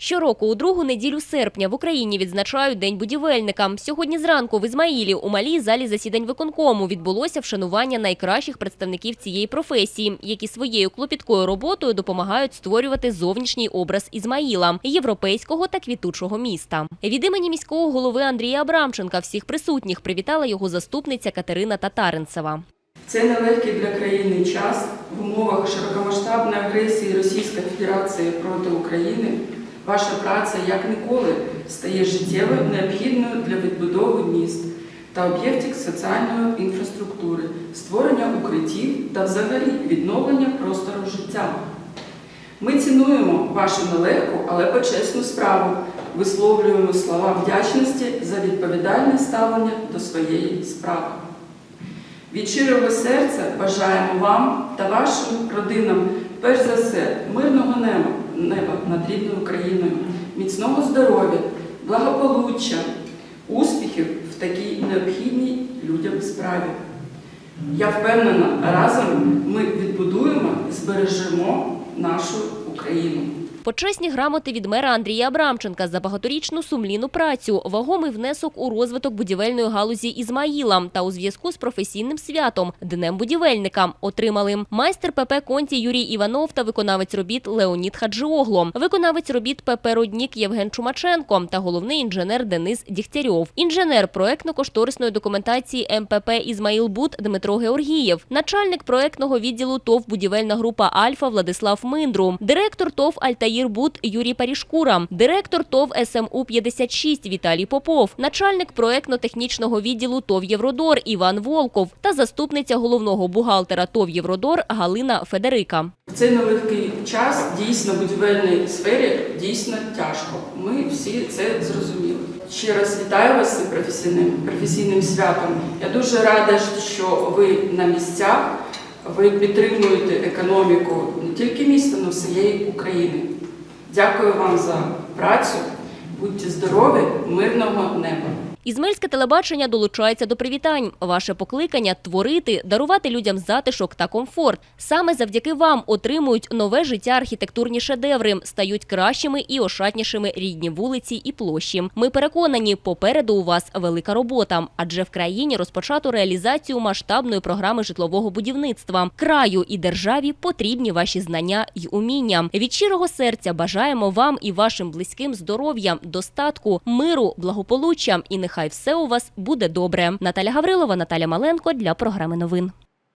Щороку у другу неділю серпня в Україні відзначають День будівельника. Сьогодні зранку в Ізмаїлі у малій залі засідань виконкому відбулося вшанування найкращих представників цієї професії, які своєю клопіткою роботою допомагають створювати зовнішній образ Ізмаїла європейського та квітучого міста. Від імені міського голови Андрія Абрамченка всіх присутніх привітала його заступниця Катерина Татаринцева. Це нелегкий для країни час в умовах широкомасштабної агресії Російської Федерації проти України. Ваша праця як ніколи стає життєво необхідною для відбудови міст та об'єктів соціальної інфраструктури, створення укриттів та взагалі відновлення простору життя. Ми цінуємо вашу нелегку, але почесну справу, висловлюємо слова вдячності за відповідальне ставлення до своєї справи. Від щирого серця бажаємо вам та вашим родинам, перш за все, мирного неба, неба над рідною Україною, міцного здоров'я, благополуччя, успіхів в такій необхідній людям справі. Я впевнена, разом ми відбудуємо і збережемо нашу Україну. Почесні грамоти від мера Андрія Абрамченка за багаторічну сумлінну працю, вагомий внесок у розвиток будівельної галузі Ізмаїла та у зв'язку з професійним святом Днем будівельника. Отримали. Майстер ПП Конті Юрій Іванов та виконавець робіт Леонід Хаджиогло, виконавець робіт ПП Роднік Євген Чумаченко та головний інженер Денис Дігтярьов, інженер проектно-кошторисної документації МПП Ізмаїлбуд Дмитро Георгієв, начальник проектного відділу ТОВ будівельна група Альфа Владислав Миндру, директор ТОВ Альтаїр Буд Юрій Парішкура, директор ТОВ СМУ 56 Віталій Попов, начальник проектно-технічного відділу ТОВ Євродор Іван Волков та заступниця головного бухгалтера ТОВ Євродор Галина Федерика. В цей нелегкий час дійсно будівельній сфері дійсно тяжко. Ми всі це зрозуміли. Ще раз вітаю вас з професійним, професійним святом. Я дуже рада, що ви на місцях, ви підтримуєте економіку не тільки міста, але всієї України. Дякую вам за працю. Будьте здорові, мирного неба. Ізмельське телебачення долучається до привітань. Ваше покликання творити, дарувати людям затишок та комфорт. Саме завдяки вам отримують нове життя архітектурні шедеври, стають кращими і ошатнішими рідні вулиці і площі. Ми переконані, попереду у вас велика робота, адже в країні розпочато реалізацію масштабної програми житлового будівництва. Краю і державі потрібні ваші знання й уміння. Від щирого серця бажаємо вам і вашим близьким здоров'я, достатку, миру, благополуччя і нехай все у вас буде добре. Наталя Гаврилова, Наталя Маленко для програми новин.